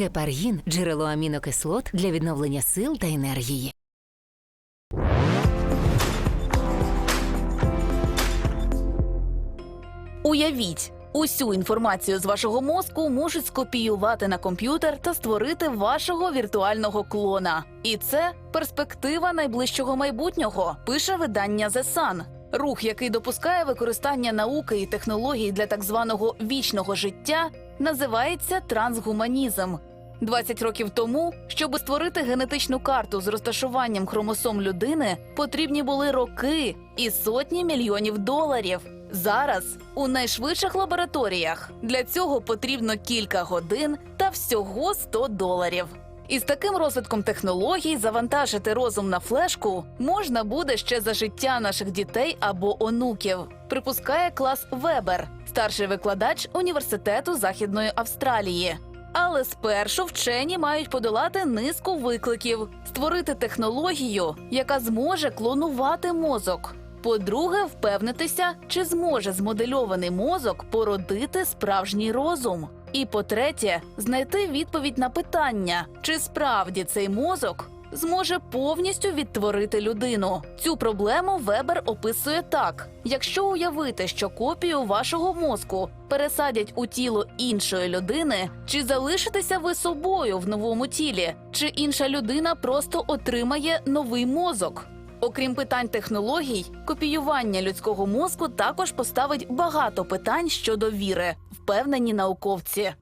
Гепаргін джерело амінокислот для відновлення сил та енергії. Уявіть, усю інформацію з вашого мозку можуть скопіювати на комп'ютер та створити вашого віртуального клона. І це перспектива найближчого майбутнього, пише видання The Sun. Рух, який допускає використання науки і технологій для так званого вічного життя, називається трансгуманізм. 20 років тому, щоб створити генетичну карту з розташуванням хромосом людини, потрібні були роки і сотні мільйонів доларів. Зараз у найшвидших лабораторіях для цього потрібно кілька годин та всього 100 доларів. Із таким розвитком технологій завантажити розум на флешку можна буде ще за життя наших дітей або онуків, припускає клас Вебер, старший викладач університету Західної Австралії. Але спершу вчені мають подолати низку викликів, створити технологію, яка зможе клонувати мозок. По-друге, впевнитися, чи зможе змодельований мозок породити справжній розум. І по-третє, знайти відповідь на питання, чи справді цей мозок зможе повністю відтворити людину. Цю проблему Вебер описує так: якщо уявити, що копію вашого мозку пересадять у тіло іншої людини, чи залишитеся ви собою в новому тілі, чи інша людина просто отримає новий мозок. Окрім питань технологій, копіювання людського мозку також поставить багато питань щодо віри, впевнені науковці.